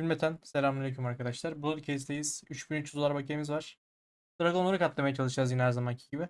Cümleten selamünaleyküm arkadaşlar. Broadcast'teyiz. 3300 dolar bakiyemiz var. Dragonları katlamaya çalışacağız yine her zamanki gibi.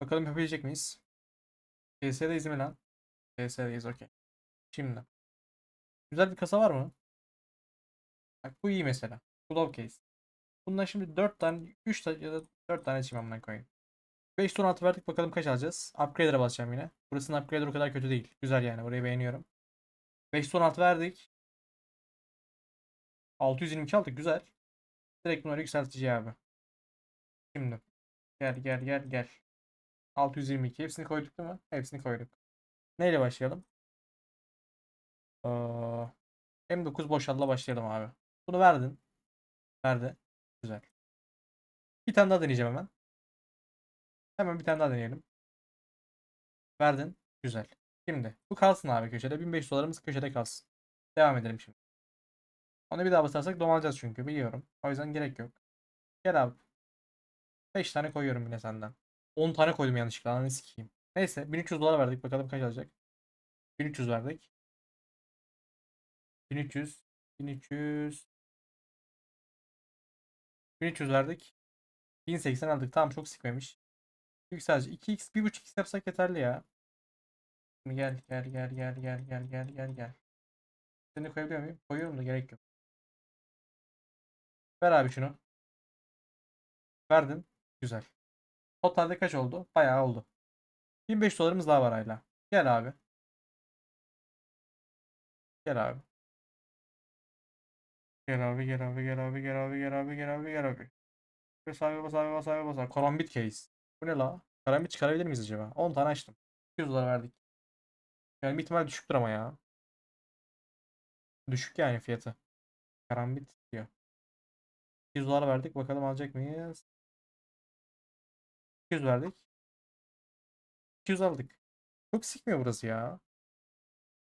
Bakalım yapabilecek miyiz? CS'deyiz mi lan? CS'deyiz okey. Şimdi. Güzel bir kasa var mı? Bak bu iyi mesela. Glove case. Bundan şimdi 4 tane, 3 tane ya da 4 tane açayım amına koyayım. 5 ton altı verdik bakalım kaç alacağız. Upgrader'a basacağım yine. Burasının upgrader o kadar kötü değil. Güzel yani burayı beğeniyorum. 5 ton altı verdik. 622 aldık güzel. Direkt bunları yükseltici abi. Şimdi. Gel gel gel gel. 622 hepsini koyduk değil mi? Hepsini koyduk. Neyle başlayalım? Aa, M9 boşalla başlayalım abi. Bunu verdin. Verdi. Güzel. Bir tane daha deneyeceğim hemen. Hemen bir tane daha deneyelim. Verdin. Güzel. Şimdi bu kalsın abi köşede. 1500 dolarımız köşede kalsın. Devam edelim şimdi. Onu bir daha basarsak domalacağız çünkü biliyorum. O yüzden gerek yok. Gel abi. 5 tane koyuyorum yine senden. 10 tane koydum yanlışlıkla. Ananı sikeyim. Neyse 1300 dolar verdik. Bakalım kaç alacak. 1300 verdik. 1300. 1300. 1300 verdik. 1080 aldık. Tamam çok sikmemiş. Yükselci. 2x 1.5x yapsak yeterli ya. Şimdi gel gel gel gel gel gel gel gel gel. Seni koyabiliyor muyum? Koyuyorum da gerek yok. Ver abi şunu. Verdin. Güzel. Totalde kaç oldu? Bayağı oldu. 1500 dolarımız daha var hala. Gel abi. Gel abi. Gel abi gel abi gel abi gel abi gel abi gel abi gel abi. Bas abi bas abi bas abi bas abi. Karambit case. Bu ne la? Karambit çıkarabilir miyiz acaba? 10 tane açtım. 200 dolar verdik. Yani bir ihtimal düşüktür ama ya. Düşük yani fiyatı. Karambit. 200 dolar verdik. Bakalım alacak mıyız? 200 verdik. 200 aldık. Çok sikmiyor burası ya.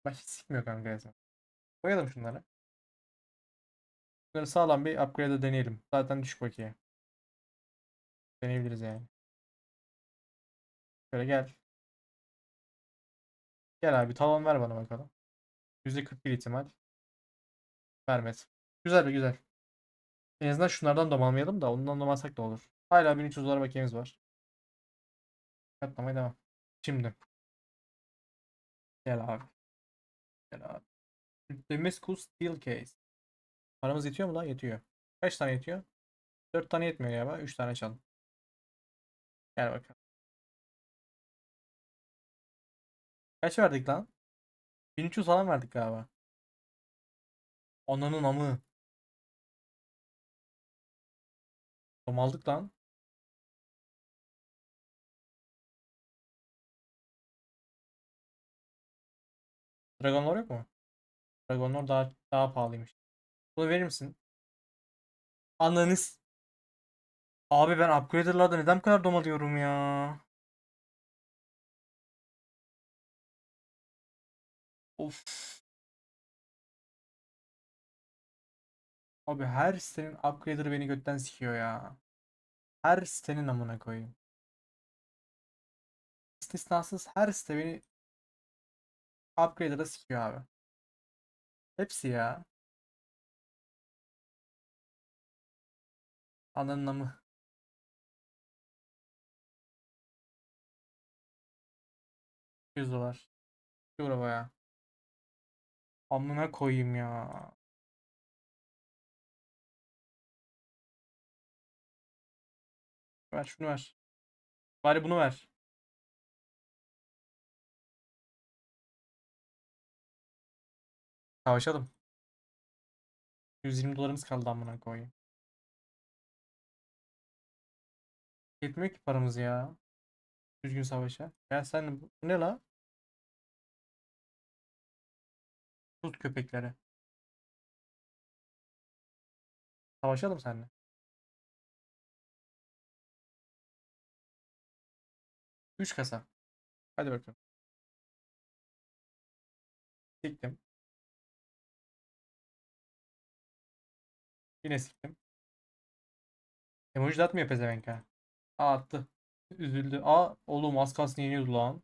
Bak hiç sikmiyor kanka resmen. Koyalım şunları. Bunları sağlam bir upgrade'e deneyelim. Zaten düşük bakiye. Deneyebiliriz yani. Şöyle gel. Gel abi talon ver bana bakalım. %41 ihtimal. Vermedi. Güzel be güzel. En azından şunlardan domalmayalım da ondan domalsak da olur. Hala 1300 dolar bakiyemiz var. Katlamaya devam. Şimdi. Gel abi. Gel abi. Damascus Steel Case. Paramız yetiyor mu lan? Yetiyor. Kaç tane yetiyor? 4 tane yetmiyor galiba. 3 tane çalın. Gel bakalım. Kaç verdik lan? 1300 falan verdik galiba. Ananın amı. Domaldık lan. Dragon Lore yok mu? Dragon Lore daha, daha pahalıymış. Bunu verir misin? Ananız. Abi ben upgrader'larda neden bu kadar domalıyorum ya? Of. Abi her sitenin upgrader'ı beni götten sikiyor ya. Her sitenin amına koyayım. İstisnasız her site beni upgrader'a sikiyor abi. Hepsi ya. Ananın amı. Yüz dolar. Euro baya. Amına koyayım ya. Ver şunu ver. Bari bunu ver. Savaşalım. 120 dolarımız kaldı amına koyayım. Yetmiyor ki paramız ya. Düzgün savaşa. Ya sen bu ne la? Tut köpekleri. Savaşalım seninle. Üç kasa. Hadi bakalım. Siktim. Yine siktim. Emoji de atmıyor pezevenk ha. Aa attı. Üzüldü. Aa oğlum az kalsın yeniyordu lan.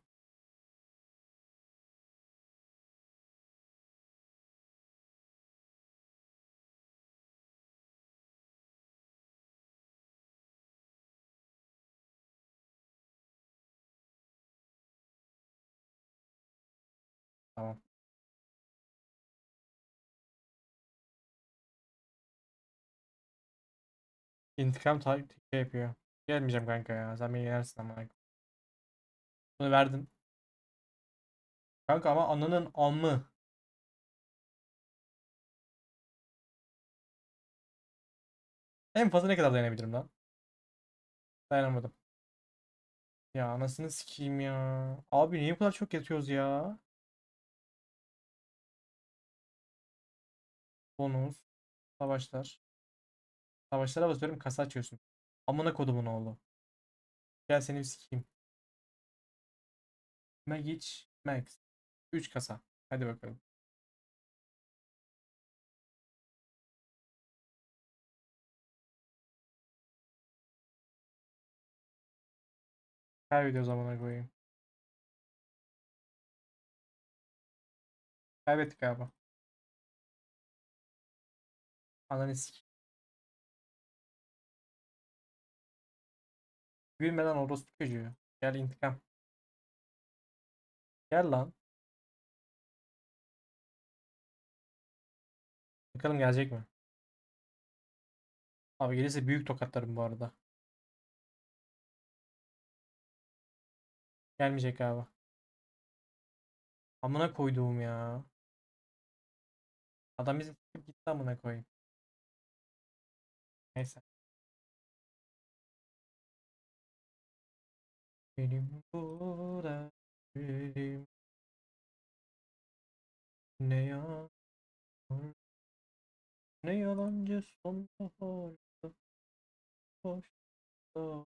Tamam. İntikam ta- şey yapıyor. Gelmeyeceğim kanka ya. Sen beni yenersin ama. Bunu verdin. Kanka ama ananın amı. En fazla ne kadar dayanabilirim lan? Dayanamadım. Ya anasını sikeyim ya. Abi niye bu kadar çok yatıyoruz ya? Bonus. Savaşlar. Savaşlara basıyorum kasa açıyorsun. Amına kodumun oğlu. Gel seni bir sikeyim. Magic Max. 3 kasa. Hadi bakalım. Kaybediyoruz amına koyayım. Kaybettik abi. Ananı sik. Gülmeden orospu çocuğu. Gel intikam. Gel lan. Bakalım gelecek mi? Abi gelirse büyük tokatlarım bu arada. Gelmeyecek abi. Amına koyduğum ya. Adam bizi sikip gitti amına koyayım. Neyse. Benim burada yüreğim ne ya ne yalancı sonbaharda boşta.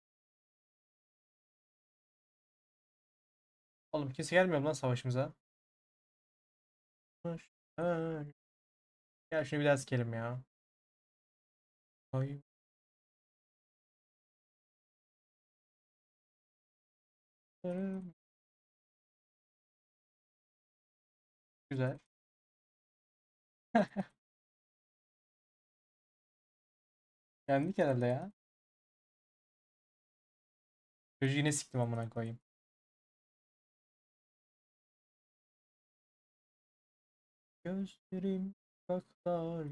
Oğlum kimse gelmiyor lan savaşımıza. Gel şunu bir daha sikelim ya. Ay. Güzel. Yendik herhalde ya. Çocuğu yine siktim amına koyayım. Gözlerim saklar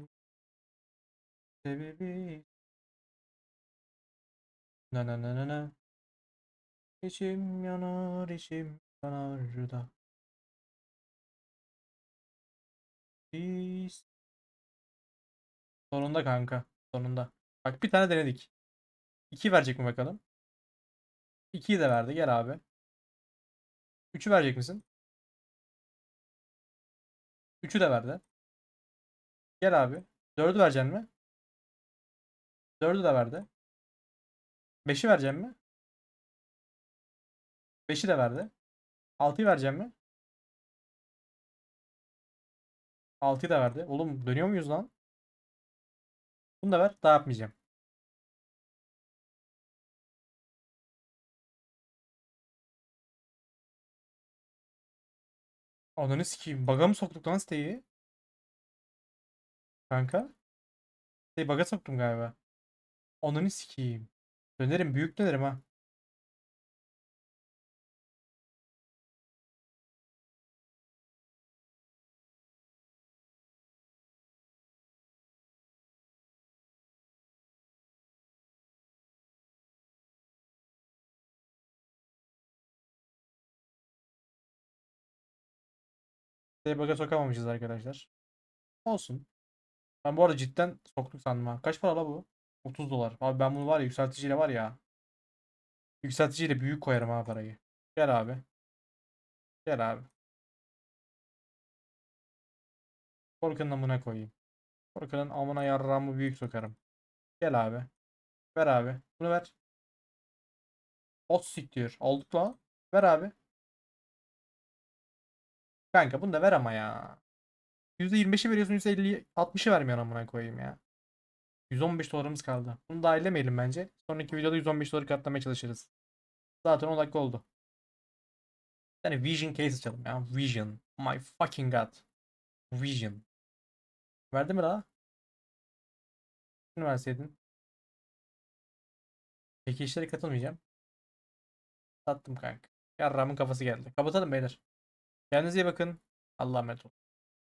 sebebi? Na na na na na. İçim yanar içim yanar da. Biz Sonunda kanka sonunda. Bak bir tane denedik. 2 verecek mi bakalım? 2'yi de verdi gel abi. 3'ü verecek misin? 3'ü de verdi. Gel abi. 4'ü vereceksin mi 4'ü de verdi 5'i vereceğim mi 5'i de verdi 6'yı vereceğim mi 6'yı da verdi. Oğlum dönüyor muyuz lan? Bunu da ver. Daha yapmayacağım. Ananı sikeyim. Baga mı soktuk lan siteyi? Kanka. Siteyi baga soktum galiba. Ananı sikeyim. Dönerim. Büyük dönerim ha. Siteyi baga sokamamışız arkadaşlar. Olsun. Ben bu arada cidden soktuk sandım ha. Kaç para la bu? 30 dolar. Abi ben bunu var ya yükselticiyle var ya. Yükselticiyle büyük koyarım ha parayı. Gel abi. Gel abi. Korkanın amına koyayım. Korkanın amına yarrağımı büyük sokarım. Gel abi. Ver abi. Bunu ver. Ot siktir. Aldık la. Ver abi. Kanka bunu da ver ama ya. %25'i veriyorsun %50 60'ı vermiyorsun amına koyayım ya. 115 dolarımız kaldı. Bunu da ellemeyelim bence. Sonraki videoda 115 doları katlamaya çalışırız. Zaten 10 dakika oldu. Yani Vision case açalım ya. Vision. My fucking god. Vision. Verdi mi daha? Şunu verseydin. Peki işlere katılmayacağım. Sattım kanka. Yarramın kafası geldi. Kapatalım beyler. Kendinize iyi bakın. Allah'a emanet olun.